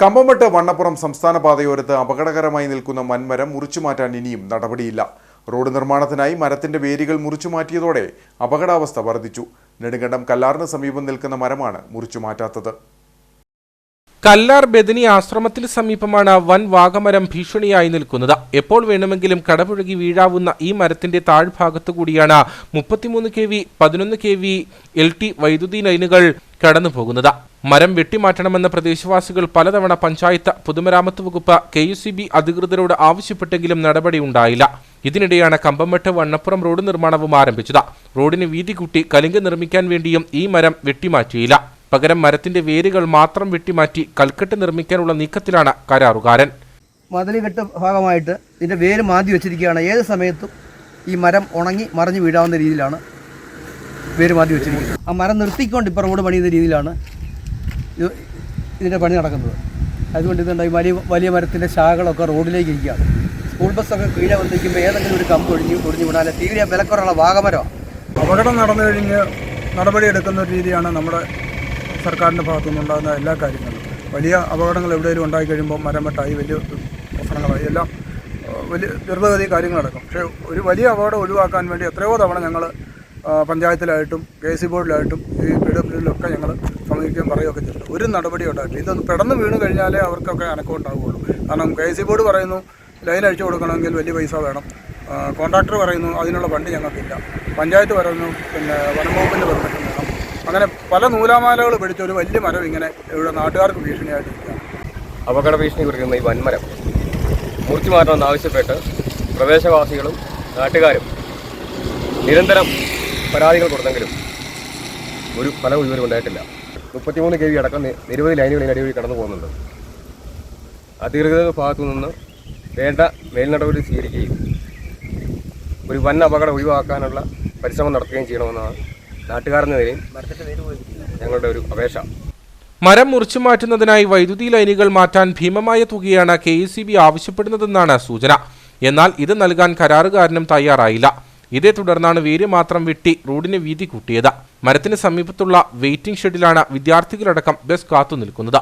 കമ്പമട്ട് വണ്ണപ്പുറം സംസ്ഥാന പാതയോരത്ത് അപകടകരമായി നിൽക്കുന്ന മൺമരം മുറിച്ചു മാറ്റാൻ ഇനിയും നടപടിയില്ല. റോഡ് നിർമ്മാണത്തിനായി മരത്തിന്റെ വേരുകൾ മുറിച്ചു മാറ്റിയതോടെ അപകടാവസ്ഥ വർദ്ധിച്ചു. നെടുങ്കണ്ടം കല്ലാറിന് സമീപം നിൽക്കുന്ന മരമാണ് മുറിച്ചു മാറ്റാത്തത് കല്ലാർ ബദനി ആശ്രമത്തിന് സമീപമാണ് വൻ വാഗമരം ഭീഷണിയായി നിൽക്കുന്നത്. എപ്പോൾ വേണമെങ്കിലും കടപുഴകി വീഴാവുന്ന ഈ മരത്തിന്റെ താഴ്ഭാഗത്തു കൂടിയാണ് മുപ്പത്തിമൂന്ന് കെ വി പതിനൊന്ന് കെ വി എൽ ടി വൈദ്യുതി ലൈനുകൾ കടന്നു പോകുന്നത് മരം വെട്ടിമാറ്റണമെന്ന പ്രദേശവാസികൾ പലതവണ പഞ്ചായത്ത് പൊതുമരാമത്ത് വകുപ്പ് കെ യു സി ബി അധികൃതരോട് ആവശ്യപ്പെട്ടെങ്കിലും നടപടി ഉണ്ടായില്ല. ഇതിനിടെയാണ് കമ്പംമെട്ട് വണ്ണപ്പുറം റോഡ് നിർമ്മാണവും ആരംഭിച്ചത്. റോഡിന് വീതി കൂട്ടി കലിങ്ക് നിർമ്മിക്കാൻ വേണ്ടിയും ഈ മരം വെട്ടിമാറ്റിയില്ല. പകരം മരത്തിന്റെ വേരുകൾ മാത്രം വെട്ടിമാറ്റി കൽക്കെട്ട് നിർമ്മിക്കാനുള്ള നീക്കത്തിലാണ് കരാറുകാരൻ. മതിലുകെട്ട് ഭാഗമായിട്ട് ഇതിന്റെ വേര് മാന്തി വെച്ചിരിക്കുകയാണ്. ഏത് സമയത്തും ഈ മരം ഉണങ്ങി മറിഞ്ഞു വീഴാവുന്ന രീതിയിലാണ് വേര് മാറ്റി വെച്ചിരിക്കുന്നത് ആ മരം നിർത്തിക്കൊണ്ട് ഇപ്പോൾ റോഡ് പണിയുന്ന രീതിയിലാണ് ഇത് ഇതിന്റെ പണി നടക്കുന്നത്. അതുകൊണ്ട് ഇതുണ്ടായി വലിയ വലിയ മരത്തിന്റെ ശാഖകളൊക്കെ റോഡിലേക്ക് ഇരിക്കുകയാണ്. സ്കൂൾ ബസ്സൊക്കെ കീഴെ വന്നിരിക്കുമ്പോൾ ഏതെങ്കിലും ഒരു കമ്പ് ഒഴിഞ്ഞ് ഒടിഞ്ഞു വിടാൻ തീരെ വിലക്കുറവുള്ള വാഗമരം അപകടം നടന്നു കഴിഞ്ഞ് നടപടിയെടുക്കുന്ന ഒരു രീതിയാണ് നമ്മുടെ സർക്കാരിന്റെ ഭാഗത്തു നിന്നുണ്ടാകുന്ന എല്ലാ കാര്യങ്ങളും. വലിയ അപകടങ്ങൾ എവിടെയെങ്കിലും ഉണ്ടായി കഴിയുമ്പോൾ മരം വെട്ടായി വലിയ പ്രശ്നങ്ങളായി. എല്ലാം വലിയ ദീർഘഗതി കാര്യങ്ങൾ നടക്കും പക്ഷേ ഒരു വലിയ അപകടം ഒഴിവാക്കാൻ വേണ്ടി എത്രയോ തവണ ഞങ്ങൾ പഞ്ചായത്തിലായിട്ടും കെ സി ബോർഡിലായിട്ടും ഈ പി ഡബ്ല്യൂയിലൊക്കെ ഞങ്ങൾ സമീപിക്കുകയും പറയുകയൊക്കെ ചെയ്തിട്ടുണ്ട്. ഒരു നടപടി ഉണ്ടായിട്ടില്ല. ഇതൊന്ന് പെടന്ന് വീണ് കഴിഞ്ഞാലേ അവർക്കൊക്കെ അനക്കം ഉണ്ടാവുകയുള്ളൂ. കാരണം കെ സി ബോർഡ് പറയുന്നു ലൈൻ അഴിച്ചു കൊടുക്കണമെങ്കിൽ വലിയ പൈസ വേണം. കോൺട്രാക്ടർ പറയുന്നു അതിനുള്ള ഫണ്ട് ഞങ്ങൾക്കില്ല. പഞ്ചായത്ത് പറയുന്നു പിന്നെ വനംവകുപ്പിന്റെ പെർമിഷൻ വേണം. അങ്ങനെ പല നൂലാമാലകൾ പിടിച്ച ഒരു വലിയ മരം ഇങ്ങനെ ഇവിടെ നാട്ടുകാർക്ക് ഭീഷണിയായിട്ട് അപകട ഭീഷണി കുറിക്കുന്ന ഈ വൻമരം മുറിച്ചു മാറ്റണമെന്ന് ആവശ്യപ്പെട്ട് പ്രദേശവാസികളും നാട്ടുകാരും നിരന്തരം പരാതികൾ കൊടുത്തെങ്കിലും ഒരു ഫലം ഇതുവരെ ഉണ്ടായിട്ടില്ല. മുപ്പത്തിമൂന്ന് കെ വി അടക്കം നിരവധി ലൈനുകളിൽ അടിവഴി കടന്നു പോകുന്നുണ്ട്. അധികൃതരുടെ ഭാഗത്തു നിന്ന് വേണ്ട മേൽനടപടി സ്വീകരിക്കുകയും ഒരു വൻ അപകടം ഒഴിവാക്കാനുള്ള പരിശ്രമം നടത്തുകയും ചെയ്യണമെന്നാണ് നാട്ടുകാരെന്ന നിലയിൽ ഞങ്ങളുടെ ഒരു അപേക്ഷ. മരം മുറിച്ചു മാറ്റുന്നതിനായി വൈദ്യുതി ലൈനുകൾ മാറ്റാൻ ഭീമമായ തുകയാണ് കെ എസ് ആവശ്യപ്പെടുന്നതെന്നാണ് സൂചന. എന്നാൽ ഇത് നൽകാൻ കരാറുകാരനും തയ്യാറായില്ല. ഇതേ തുടർന്നാണ് വേര് മാത്രം വെട്ടി റോഡിന് വീതി കൂട്ടിയത്. മരത്തിന് സമീപത്തുള്ള വെയിറ്റിംഗ് ഷെഡിലാണ് വിദ്യാർത്ഥികളടക്കം ബസ് കാത്തു നിൽക്കുന്നത്